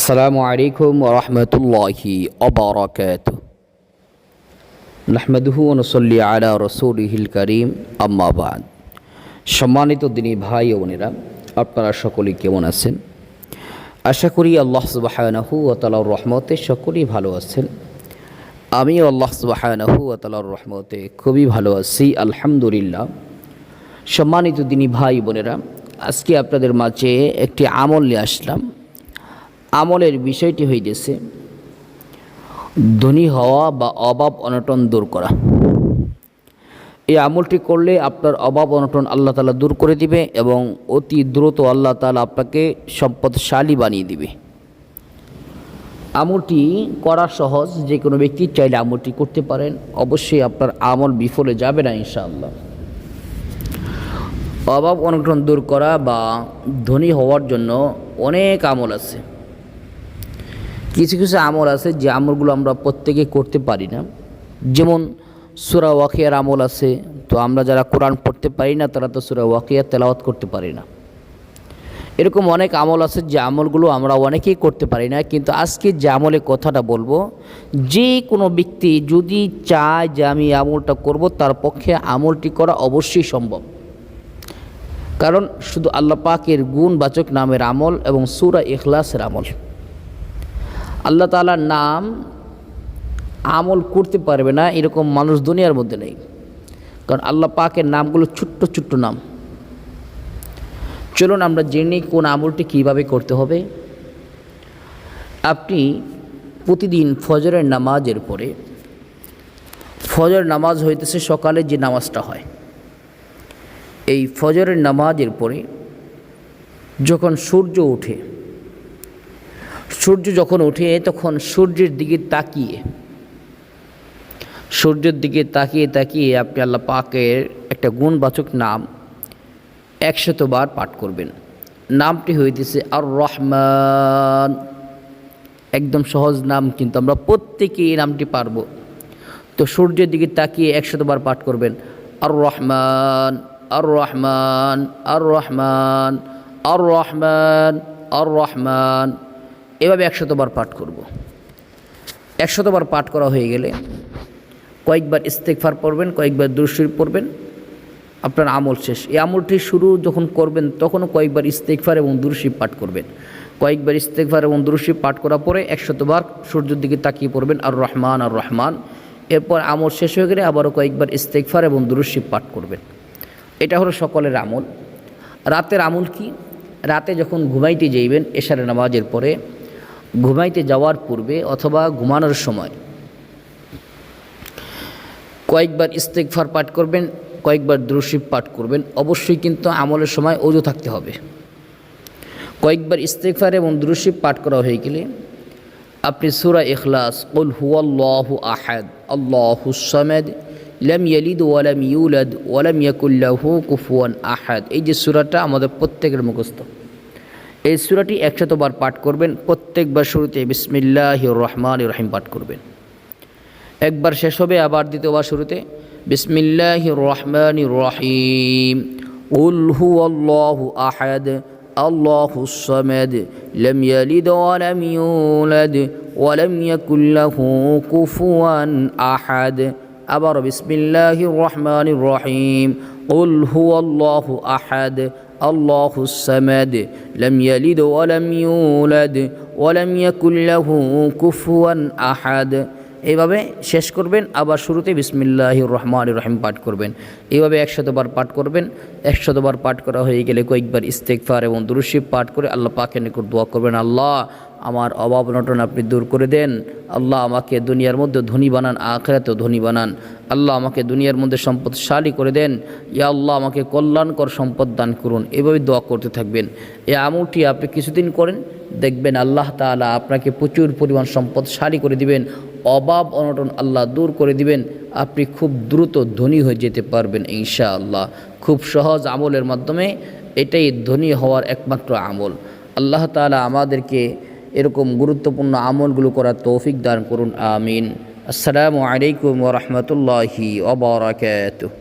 السلام عليكم ورحمة الله وبركاته نحمده ونصلي على رسوله الكريم أما بعد সম্মানিত দিনী ভাই ও বোনেরা আপনারা সকলেই কেমন আছেন আশা করি আল্লাহ সুবাহানাহু ও তালার রহমতে সকলেই ভালো আছেন আমিও আল্লাহ সুবাহানাহু ও তালার রহমতে খুবই ভালো আছি আলহামদুলিল্লাহ সম্মানিত দিনী ভাই বোনেরা আজকে আপনাদের মাঝে একটি আমল নিয়ে আসলাম আমলের বিষয়টি হইতেছে ধনী হওয়া বা অভাব অনটন দূর করা। এই আমলটি করলে আপনার অভাব অনটন আল্লাহ তালা দূর করে দিবে এবং অতি দ্রুত আল্লাহ তালা আপনাকে সম্পদশালী বানিয়ে দিবে। আমলটি করা সহজ, যে কোনো ব্যক্তি চাইলে আমলটি করতে পারেন। অবশ্যই আপনার আমল বিফলে যাবে না ইনশাআল্লাহ। অভাব অনটন দূর করা বা ধনী হওয়ার জন্য অনেক আমল আছে। কিছু কিছু আমল আছে যে আমলগুলো আমরা প্রত্যেকে করতে পারি না। যেমন সুরা ওয়াকিয়ার আমল আছে, তো আমরা যারা কোরআন পড়তে পারি না, তারা তো সুরা ওয়াকিয়া তেলাওয়াত করতে পারি না। এরকম অনেক আমল আছে যে আমলগুলো আমরা অনেকেই করতে পারি না, কিন্তু আজকে যে আমলে কথাটা বলব, যে কোনো ব্যক্তি যদি চায় যে আমি আমলটা করব, তার পক্ষে আমলটি করা অবশ্যই সম্ভব। কারণ শুধু আল্লাহ পাকের গুণবাচক নামের আমল এবং সুরা ইখলাসের আমল। আল্লাহ তালার নাম আমল করতে পারবে না এরকম মানুষ দুনিয়ার মধ্যে নেই। কারণ আল্লাহ পাকের নামগুলো ছোট্ট ছোট্ট নাম। চলুন আমরা জেনে কোন আমলটি কীভাবে করতে হবে। আপনি প্রতিদিন ফজরের নামাজের পরে ফজর নামাজ হইতেছে সকালে যে নামাজটা হয়। এই ফজরের নামাজের পরে যখন সূর্য ওঠে সূর্য যখন ওঠে, তখন সূর্যের দিকে তাকিয়ে, সূর্যের দিকে তাকিয়ে তাকিয়ে আপনি আল্লাহ পাকের একটা গুণবাচক নাম একশতবার পাঠ করবেন। নামটি হইতেছে আর রহমান একদম সহজ নাম কিন্তু আমরা প্রত্যেকে এই নামটি পারব। তো সূর্যের দিকে তাকিয়ে একশতবার পাঠ করবেন আর রহমান আর রহমান আর রহমান আর রহমান আর রহমান এভাবে একশতবার পাঠ করব। একশতবার পাঠ করা হয়ে গেলে কয়েকবার ইস্তেকফার পড়বেন, কয়েকবার দুরশির পড়বেন, আপনার আমল শেষ। এই আমলটি শুরু যখন করবেন তখনও কয়েকবার ইস্তেকফার এবং দুরশিব পাঠ করবেন। কয়েকবার ইস্তেকফার এবং দুরশিব পাঠ করার পরে একশতবার সূর্যের দিকে তাকিয়ে পড়বেন আর রহমান আর রহমান এরপর আমল শেষ হয়ে গেলে আবারও কয়েকবার ইস্তেকফার এবং দুরশিব পাঠ করবেন। এটা হলো সকলের আমল। রাতের আমল কি? রাতে যখন ঘুমাইতে যাইবেন এশারে নামাজের পরে ঘুমাইতে যাওয়ার পূর্বে অথবা ঘুমানোর সময়। কয়েকবার ইস্তেকফার পাঠ করবেন, কয়েকবার দ্রুশিব পাঠ করবেন, অবশ্যই কিন্তু আমলের সময় অজু থাকতে হবে। কয়েকবার ইস্তেকফার এবং দ্রুশিব পাঠ করা হয়ে গেলে আপনি সুরা ইখলাস, কুল হুয়াল্লাহ আহাদ আল্লাহু সামেদ, লাম ইয়ালিদ ওয়ালাম ইউলাদ ওয়ালাম ইয়াকুল্লাহু কুফুয়ান আহাদ। এই যে সুরাটা আমাদের প্রত্যেকের মুখস্থ। এই সুরাটি একশতবার পাঠ করবেন, প্রত্যেকবার শুরুতে বিসমিল্লাহ রহমান রহিম পাঠ করবেন। একবার শেষ হবে, আবার দ্বিতীয়বার শুরুতে বিসমিল্লাহ রহমান রহিম। উল হু আল্লাহ আহাদ আল্লাহ সামেদ, লম ইয়ালিদ ওয়ালাম ইউলাদ ওয়ালাম ইয়াকুল্লাহু কুফুয়ান আহাদ। আবার বিসমিল্লাহ রহমান রহিম। উল হু আল্লাহ আহাদ الله الصمد لم يلد ولم يولد ولم يكن له كفوا أحد. এইভাবে শেষ করবেন, আবার শুরুতে বিসমিল্লাহ রহমান রহিম পাঠ করবেন। এইভাবে একশতবার পাঠ করবেন, একশতবার পাঠ করা হয়ে গেলে কয়েকবার ইস্তেকফার এবং দুরুশিব পাঠ করে আল্লাহ পাকের নিকট দোয়া করবেন, আল্লাহ, আমার অভাব নটন আপনি দূর করে দেন। আল্লাহ, আমাকে দুনিয়ার মধ্যে ধনী বানান, আখেরাতেও ধনী বানান। আল্লাহ, আমাকে দুনিয়ার মধ্যে সম্পদশালী করে দেন। ইয়া আল্লাহ, আমাকে কল্যাণকর সম্পদ দান করুন। এভাবে দোয়া করতে থাকবেন। এই আমলটি আপনি কিছুদিন করেন, দেখবেন আল্লাহ তালা আপনাকে প্রচুর পরিমাণ সম্পদশালী করে দিবেন। অভাব অনটন আল্লাহ দূর করে দিবেন, আপনি খুব দ্রুত ধনী হয়ে যেতে পারবেন ইনশা আল্লাহ খুব সহজ আমলের মাধ্যমে এটাই ধনী হওয়ার একমাত্র আমল। আল্লাহ তালা আমাদেরকে এরকম গুরুত্বপূর্ণ আমলগুলো করার তৌফিক দান করুন, আমিন। আসসালামু আলাইকুম ওরহমতুল্লাহি ওবরাকাতুহ